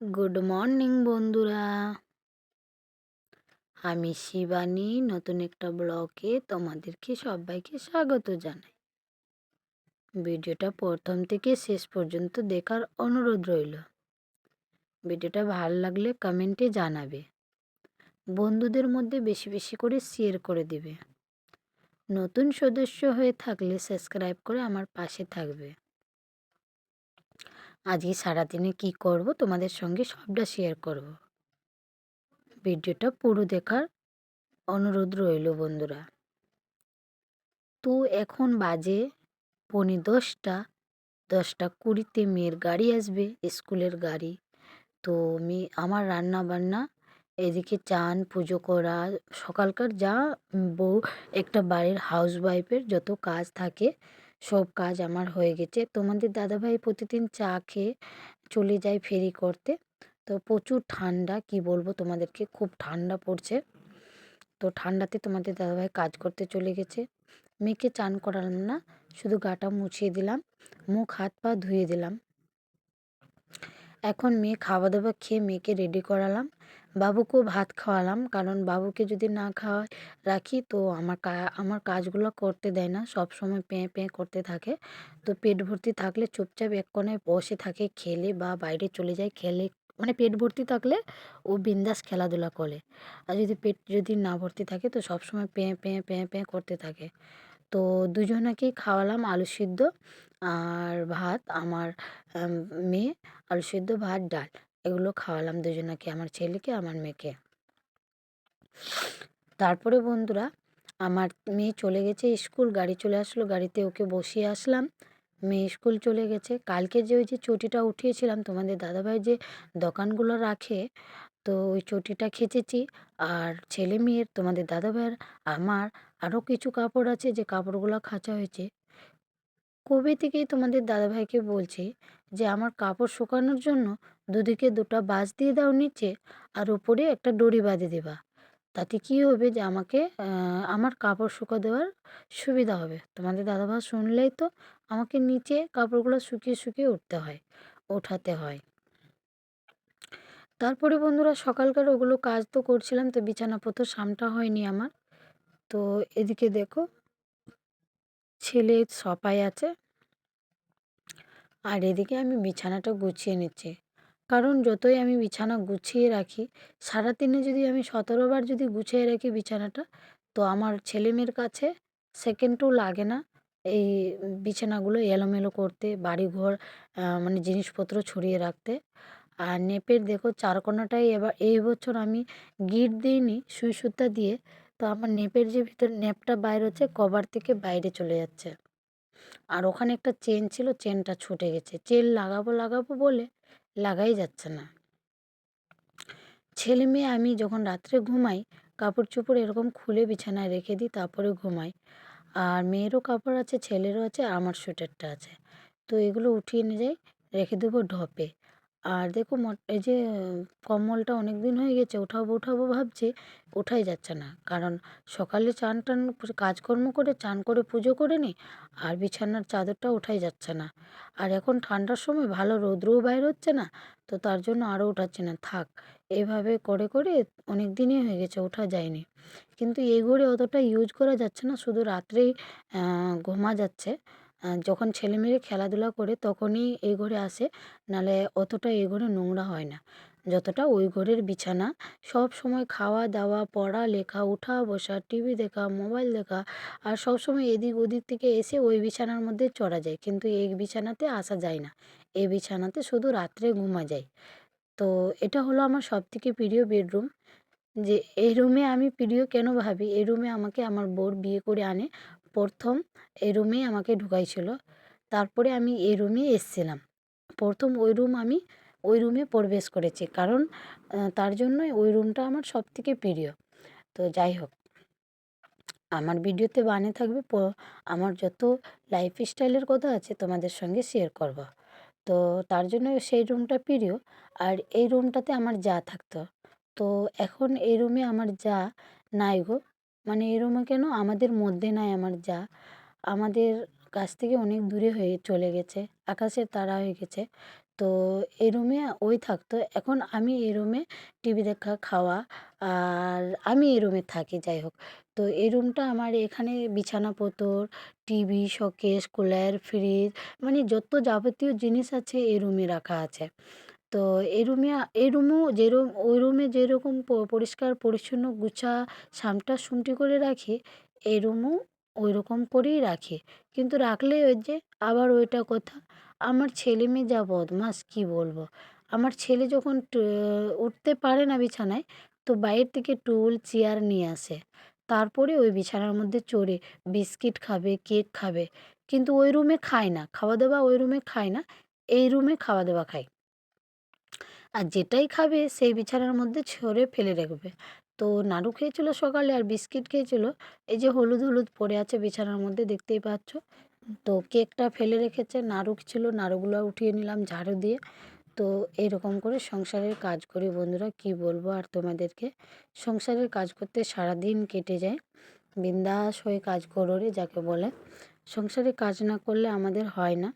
Good morning বন্ধুরা। আমি শিবানী, নতুন একটা ব্লগে তোমাদেরকে সবাইকে স্বাগত জানাই। ভিডিওটা প্রথম থেকে শেষ পর্যন্ত দেখার অনুরোধ রইল। ভিডিওটা ভালো লাগলে কমেন্টে জানাবে। বন্ধুদের মধ্যে বেশি বেশি করে শেয়ার করে দিবে। নতুন সদস্য হয়ে থাকলে সাবস্ক্রাইব করে আমার পাশে থাকবে। আজকে সারাদিনে কি করব? তোমাদের সঙ্গে সবটা শেয়ার করব। ভিডিওটা পুরো দেখার অনুরোধ রইল বন্ধুরা। তো এখন বাজে পৌনে দশটা দশটা কুড়িতে মেয়ের গাড়ি আসবে, স্কুলের গাড়ি। তো আমি আমার রান্না বান্না এদিকে চান, পুজো করা, সকালকার যা বউ একটা বাড়ির হাউস ওয়াইফের যত কাজ থাকে সব কাজ আমার হয়ে গেছে। তোমাদের দাদাভাই প্রতিদিন চা খেয়ে চলে যায় ফেরি করতে। তো প্রচুর ঠান্ডা, কি বলব তোমাদেরকে, খুব ঠান্ডা পড়ছে। তো ঠান্ডাতে তোমাদের দাদাভাই কাজ করতে চলে গেছে। মেয়েকে চান করালাম না, শুধু গাটা মুছিয়ে দিলাম, মুখ, হাত, পা ধুয়ে দিলাম। এখন মেয়ে খাওয়া দাওয়া খেয়ে মেয়েকে রেডি করালাম। বাবুকেও ভাত খাওয়ালাম। কারণ বাবুকে যদি না খাওয়াই রাখি, তো আমার আমার কাজগুলো করতে দেয় না। সব সময় পেঁ পেঁ করতে থাকে। তো পেট ভর্তি থাকলে চুপচাপ এক কোনায় বসে থাকে, খেলে বা বাইরে চলে যায়, খেলে মানে পেট ভর্তি থাকলে ও বিন্দাস খেলাধুলা করে। আর যদি পেট যদি না ভর্তি থাকে, তো সব সময় পেঁ পেঁ পেঁ পেঁ করতে থাকে। তো দুজনাকেই খাওয়ালাম আলু সিদ্ধ আর ভাত, আমার মেয়ে, আলু সিদ্ধ, ভাত, ডাল। এগুলো খাওয়ালাম দুজনাকে, আমার ছেলেকে, আমার মেয়েকে। তারপরে বন্ধুরা, আমার মেয়ে চলে গেছে স্কুল, গাড়ি চলে আসলো, গাড়িতে ওকে বসিয়ে আসলাম। মেয়ে স্কুল চলে গেছে। কালকে যে ওই যে চটিটা উঠিয়েছিলাম, তোমাদের দাদাভাই যে দোকানগুলো রাখে, তো ওই চটিটা খেচেছি। আর ছেলে মেয়ের, তোমাদের দাদাভাইয়ের, আমার আরও কিছু কাপড় আছে যে কাপড়গুলো খাঁচা হয়েছে। কবে থেকেই তোমাদের দাদাভাইকে বলছি যে আমার কাপড় শুকানোর জন্য দুদিকে দুটো বাঁশ দিয়ে দাও নিচে আর উপরে একটা দড়ি বাঁধে দেবা। তাতে কী হবে যে আমাকে আমার কাপড় শুকা দেওয়ার সুবিধা হবে। তোমাদের দাদাভাই শুনলেই তো আমাকে নিচে কাপড়গুলো শুকিয়ে শুকিয়ে উঠতে হয়, ওঠাতে হয়। তারপরে বন্ধুরা সকালকার ওগুলো কাজ তো করছিলাম, তো বিছানাপত্র সামটা হয়নি আমার। তো এদিকে দেখো, ছেলে সপাই আছে। আর এদিকে আমি বিছানাটা গুছিয়ে নিচ্ছি। কারণ যতই আমি বিছানা গুছিয়ে রাখি, সারাদিনে যদি আমি সতেরোবার যদি গুছিয়ে রাখি বিছানাটা, তো আমার ছেলেমেয়ের কাছে সেকেন্ডও লাগে না এই বিছানাগুলো এলোমেলো করতে, বাড়িঘর মানে জিনিসপত্র ছড়িয়ে রাখতে। আর নেপের দেখো চারকোনাটাই এবার, এই বছর আমি গিট দিইনি, সুই সুতা দিয়ে, তো আমার নেপের যে ভিতর, নেপটা বাইর হচ্ছে, কভার থেকে বাইরে চলে যাচ্ছে। আর ওখানে একটা চেন ছিল, চেনটা ছুটে গেছে। চেন লাগাবো লাগাবো বলে লাগাই যাচ্ছে না। ছেলে মেয়ে আমি যখন রাত্রে ঘুমাই, কাপড় চোপড় এরকম খুলে বিছানায় রেখে দিই তারপরে ঘুমাই। আর মেয়েরও কাপড় আছে, ছেলেরও আছে, আমার সোয়েটারটা আছে। তো এগুলো উঠিয়ে নিয়ে যাই, রেখে দেবো ঢপে। আর দেখো এই যে কম্বলটা অনেক দিন হয়ে গেছে ওঠাবো ওঠাবো ভাবছি ওঠাই যাচ্ছে না। কারণ সকালে চান টান কাজকর্ম করে, চান করে পুজো করে নিই আর বিছানার চাদরটা ওঠাই যাচ্ছে না। আর এখন ঠান্ডার সময় ভালো রৌদ্রও বাইর হচ্ছে না, তো তার জন্য আরও উঠাচ্ছে না। থাক, এভাবে করে করে অনেক দিনই হয়ে গেছে ওঠা যায়নি। কিন্তু এই ঘড়ি অতটা ইউজ করা যাচ্ছে না, শুধু রাত্রেই ঘুমা যাচ্ছে। যখন ছেলেমেয়ে খেলাধুলা করে তখনই এই ঘরে আসে নাহলে অতটা এই ঘরে নোংরা হয় না। যতটা ওই ঘরের বিছানা। সব সময় খাওয়া দাওয়া, পড়া লেখা, উঠা বসা টিভি দেখা, মোবাইল দেখা, আর সব সময় এদিক ওদিক থেকে এসে ওই বিছানার মধ্যে চড়া যায়। কিন্তু এই বিছানাতে আসা যায় না। এই বিছানাতে শুধু রাত্রে ঘুমা যায়। তো এটা হলো আমার সবথেকে প্রিয় বেডরুম। যে এই রুমে আমি প্রিয় কেন ভাবি? এই রুমে আমাকে আমার বোর বিয়ে করে আনে। প্রথম এই রুমেই আমাকে ঢুকাইছিল। তারপরে আমি এই রুমে এসছিলাম। প্রথম ওই রুম আমি, ওই রুমে প্রবেশ করেছি। কারণ তার জন্যই ওই রুমটা আমার সব থেকে প্রিয়। তো যাই হোক, আমার ভিডিওতে বানে থাকবে আমার যত লাইফ স্টাইলের কথা আছে তোমাদের সঙ্গে শেয়ার করব। তো তার জন্য সেই রুমটা প্রিয়। আর এই রুমটাতে আমার যা থাকতো। তো এখন এই রুমে আমার যা নাই গো। মানে এই রুমে কেন? আমাদের মধ্যে নাই আমার যা। আমাদের কাছ থেকে অনেক দূরে হয়ে চলে গেছে। আকাশের তারা হয়ে গেছে। তো এই রুমে ওই থাকতো। এখন আমি এই রুমে টিভি দেখা, খাওয়া আর আমি এই রুমে থাকি, যাই হোক। তো এই রুমটা আমার এখানে বিছানাপত্র টিভি, শোকেস, কুলার, ফ্রিজ মানে যত যাবতীয় জিনিস আছে এই রুমে রাখা আছে। তো এই রুমে এই রুমও যেরম ওই রুমে যেরকম পরিষ্কার, পরিচ্ছন্ন গুছা, সামটা সুমটি করে রাখি এই রুমও ওই রকম করেই রাখি। কিন্তু রাখলে ওই যে আবার ওইটা কথা, আমার ছেলে মেয়ে যা বদমাস, কী বলব? আমার ছেলে যখন উঠতে পারে না বিছানায়, তো বাইরে থেকে টুল, চেয়ার নিয়ে আসে। তারপরে ওই বিছানার মধ্যে চড়ে বিস্কিট খাবে, কেক খাবে। কিন্তু ওই রুমে খায় না, খাওয়া দাওয়া ওই রুমে খায় না, এই রুমে খাওয়া দাওয়া খায়। আর যেটাই খাবে সেই বিছানার মধ্যে ছড়ে ফেলে রাখবে। তো নাড়ু খেয়েছিল সকালে আর বিস্কিট খেয়েছিল। এই যে হলুদ হলুদ পড়ে আছে বিছানার মধ্যে দেখতেই পাচ্ছ। তো কেকটা ফেলে রেখেছে, নাড়ু ছিল নাড়ুগুলো উঠিয়ে নিলাম ঝাড়ু দিয়ে। তো এরকম করে সংসারের কাজ করি বন্ধুরা, কি বলব আর তোমাদেরকে। সংসারের কাজ করতে সারা দিন কেটে যায়। বিন্দাস হয়ে কাজ করো রে যাকে বলে। সংসারে কাজ না করলে আমাদের হয় না।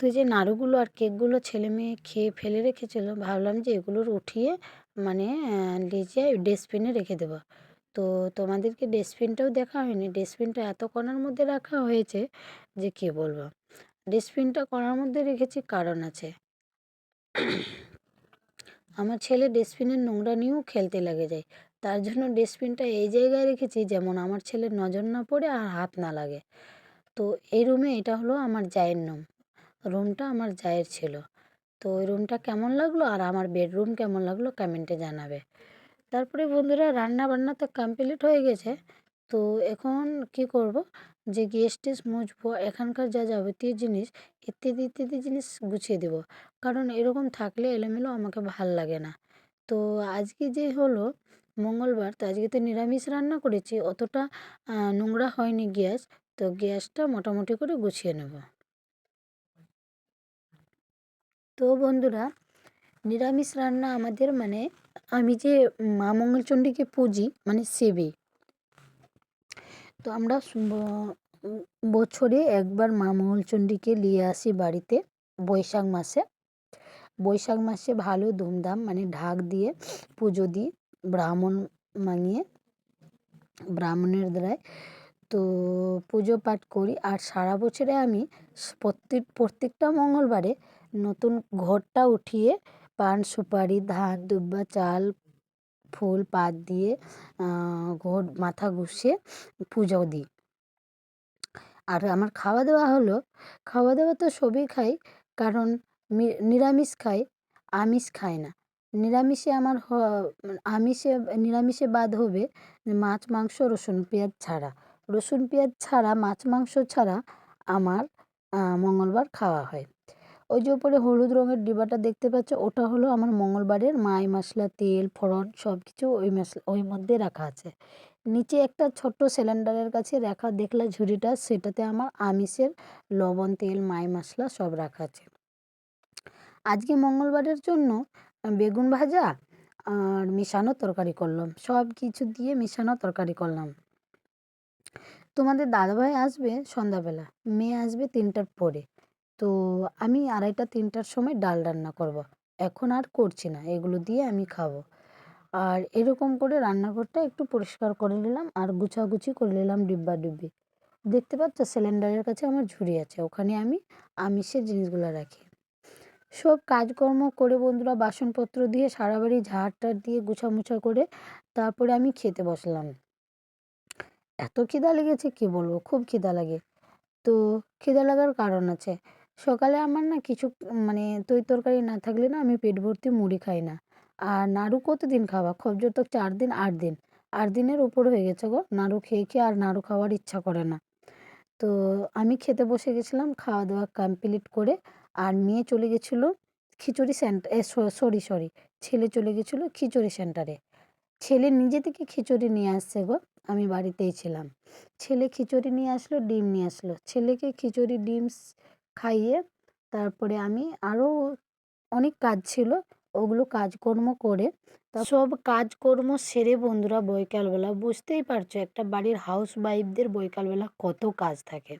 তো যে নাড়ুগুলো আর কেকগুলো ছেলে মেয়ে খেয়ে ফেলে রেখেছিলো, ভাবলাম যে এগুলোর উঠিয়ে মানে লিজে ডস্টবিনে রেখে দেবো। তো তোমাদেরকে ডস্টবিনটাও দেখা হয়নি। ডস্টবিনটা এত কণার মধ্যে রাখা হয়েছে যে কী বলব? ডস্টবিনটা কোণার মধ্যে রেখেছি কারণ আছে। আমার ছেলে ডস্টবিনের নোংরা নিয়েও খেলতে লাগে যায়। তার জন্য ডস্টবিনটা এই জায়গায় রেখেছি যেমন আমার ছেলের নজর না পড়ে আর হাত না লাগে। তো এই রুমে এটা হলো আমার জায়ের রুম রুমটা আমার জায়ের ছিল। তো ওই রুমটা কেমন লাগল আর আমার বেডরুম কেমন লাগল কমেন্টে জানাবে। তারপরে বন্ধুরা রান্না বান্না তো কমপ্লিট হয়ে গেছে। তো এখন কি করব? যে গ্যাস টেস মুছবো, এখানকার যা যাবতীয় জিনিস, ইত্যাদি ইত্যাদি জিনিস গুছিয়ে দেবো। কারণ এরকম থাকলে এলোমেলো আমাকে ভালো লাগে না। তো আজকে যে হলো মঙ্গলবার, তো আজকে তো নিরামিষ রান্না করেছি, অতটা নোংরা হয়নি গ্যাস। তো গ্যাসটা মোটামুটি করে গুছিয়ে নেব। তো বন্ধুরা, নিরামিষ রান্না আমাদের মানে আমি যে মা মঙ্গলচণ্ডীকে পুজি মানে সেবে, তো আমরা বছরে একবার মা মঙ্গলচণ্ডীকে নিয়ে আসি বাড়িতে বৈশাখ মাসে। বৈশাখ মাসে ভালো ধুমধাম মানে ঢাক দিয়ে পুজো দিই, ব্রাহ্মণ মাঙিয়ে, ব্রাহ্মণের দ্বারায়। তো পুজো পাঠ করি আর সারা বছরে আমি প্রত্যেক, প্রত্যেকটা মঙ্গলবারে নতুন ঘরটা উঠিয়ে পান, সুপারি, ধান, দুব্বা, চাল, ফুল পাত দিয়ে ঘর, মাথা ঘুষিয়ে পুজো দিই। আর আমার খাওয়া দাওয়া হলো খাওয়া দাওয়া তো সবই খাই, কারণ নিরামিষ খাই, আমিষ খাই না। নিরামিষে আমার আমিষে, নিরামিষে বাদ হবে মাছ, মাংস, রসুন, পেঁয়াজ ছাড়া। রসুন, পেঁয়াজ ছাড়া, মাছ, মাংস ছাড়া আমার মঙ্গলবার খাওয়া হয়। ওই যে ওপরে হলুদ রঙের ডিবাটা দেখতে পাচ্ছ, ওটা হলো আমার মঙ্গলবারের মাই মশলা, তেল, ফোড়ন সব কিছু ওই মশলা, ওই মধ্যে রাখা আছে। নিচে একটা ছোট্ট সিলিন্ডারের কাছে রাখা দেখলা ঝুড়িটা, সেটাতে আমার আমিষের লবণ, তেল, মাই মশলা সব রাখা আছে। আজকে মঙ্গলবারের জন্য বেগুন ভাজা আর মিশানো তরকারি করলাম সব কিছু দিয়ে মিশানো তরকারি করলাম। তোমাদের দাদাভাই আসবে সন্ধ্যাবেলা, মেয়ে আসবে তিনটার পরে। তো আমি আড়াইটা, তিনটার সময় ডাল রান্না করব। এখন আর করছি না, এগুলো দিয়ে আমি খাব। আর এরকম করে রান্নাঘরটা একটু পরিষ্কার করে নিলাম আর গুছাগুছি করে নিলাম ডিব্বা ডিব্বি। দেখতে পাচ্ছ, সিলিন্ডারের কাছে আমার ঝুড়ি আছে, ওখানে আমি আমিষের জিনিসগুলো রাখি। সব কাজকর্ম করে বন্ধুরা বাসনপত্র দিয়ে সারা বাড়ি ঝাড় টাড় দিয়ে গুছামুছা করে তারপরে আমি খেতে বসলাম। এত খিদা লেগেছে, কি বলব? খুব খিদা লাগে। তো খিদা লাগার কারণ আছে। সকালে আমার না কিছু মানে তরি তরকারি না থাকলে না আমি পেট ভর্তি মুড়ি খাই না। আর নাড়ু কতদিন খাওয়া খুব? জোর তো চার দিন, আট দিন। আট দিনের উপর হয়ে গেছে গো। নাড়ু খেয়ে খেয়ে আর নাড়ু খাওয়ার ইচ্ছা করে না। তো আমি খেতে বসে গেছিলাম খাওয়া দাওয়া কমপ্লিট করে আর মেয়ে চলে গেছিল খিচুড়ি সেন্টার সরি সরি ছেলে চলে গেছিল খিচুড়ি সেন্টারে ছেলে নিজে থেকে খিচুড়ি নিয়ে আসছে গো, আমি বাড়িতেই ছিলাম। ছেলে খিচুড়ি নিয়ে আসলো, ডিম নিয়ে আসলো। ছেলেকে খিচুড়ি ডিম খাইয়ে তারপরে আমি আরও অনেক কাজ ছিল, ওগুলো কাজকর্ম করে তা সব কাজকর্ম সেরে বন্ধুরা বৈকালবেলা, বুঝতেই পারছ একটা বাড়ির হাউস ওয়াইফদের বৈকালবেলা কত কাজ থাকে।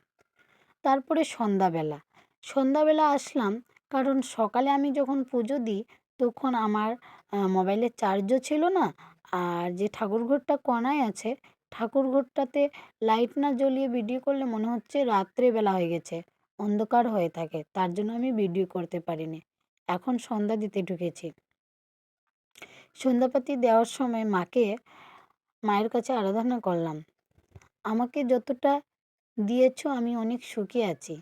তারপরে সন্ধ্যাবেলা সন্ধ্যাবেলা আসলাম কারণ সকালে আমি যখন পুজো দিই তখন আমার মোবাইলের চার্জও ছিল না আর যে ঠাকুর ঘরটা কোণায় আছে ঠাকুর ঘরটাতে লাইট না জ্বলিয়ে ভিডিও করলে মনে হচ্ছে রাত্রেবেলা হয়ে গেছে। অন্ধকার হয়ে থাকে, তার জন্য আমি ভিডিও করতে পারিনি। এখন সন্ধ্যা দিতে ঢুকেছি। সন্ধ্যাপাতি দেওয়ার সময় মাকে, মায়ের কাছে আরাধনা করলাম। আমাকে যতটা দিয়েছ আমি অনেক সুখে আছি,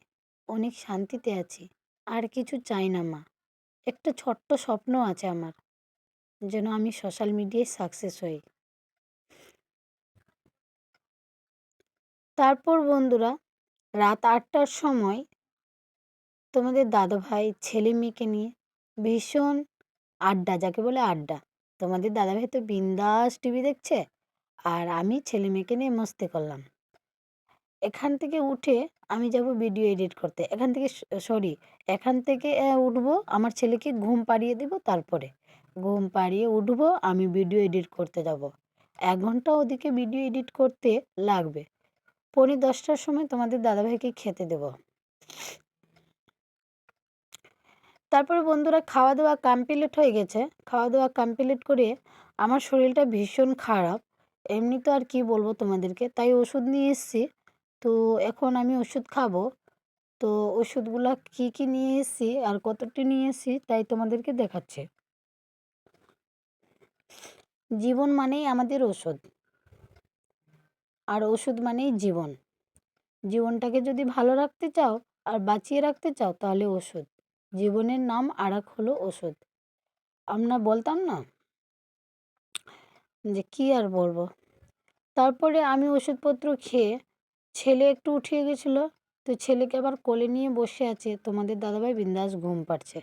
অনেক শান্তিতে আছি, আর কিছু চাই না মা। একটা ছোট্ট স্বপ্ন আছে আমার, যেন আমি সোশ্যাল মিডিয়ায় সাকসেস হই। তারপর বন্ধুরা রাত আটটার সময় তোমাদের দাদাভাই ছেলে মেয়েকে নিয়ে ভীষণ আড্ডা, যাকে বলে আড্ডা। তোমাদের দাদাভাই তো বিন্দাস টিভি দেখছে আর আমি ছেলে মেয়েকে নিয়ে মস্তি করলাম। এখান থেকে উঠে আমি যাব ভিডিও এডিট করতে। এখান থেকে সরি, এখান থেকে উঠবো, আমার ছেলেকে ঘুম পাড়িয়ে দেব তারপরে। ঘুম পাড়িয়ে উঠবো, আমি ভিডিও এডিট করতে যাব। এক ঘণ্টা ওদিকে ভিডিও এডিট করতে লাগবে। পৌনে দশটার সময় তোমাদের দাদাভাইকে খেতে দেব। তারপরে বন্ধুরা খাওয়া দাওয়া কমপ্লিট হয়ে গেছে। খাওয়া দাওয়া কমপ্লিট করে আমার শরীরটা ভীষণ খারাপ। এমনি তো আর কি বলব তোমাদেরকে, তাই ওষুধ নিয়ে এসেছি। তো এখন আমি ওষুধ খাব। তো ওষুধগুলো কি কি নিয়ে এসেছি আর কতটি নিয়ে এসেছি তাই তোমাদেরকে দেখাচ্ছে। জীবন মানেই আমাদের ওষুধ আর ওষুধ মানেই জীবন। জীবনটাকে যদি ভালো রাখতে চাও আর বাঁচিয়ে রাখতে চাও তাহলে ওষুধ। জীবনের নাম আর এক হলো ওষুধ। আমরা বলতাম না যে কি আর বলব? তারপরে আমি ওষুধপত্র খেয়ে ছেলে একটু উঠিয়ে গেছিল। তো ছেলেকে আবার কোলে নিয়ে বসে আছে। তোমাদের দাদাভাই বিন্দাস ঘুম পাড়ছে।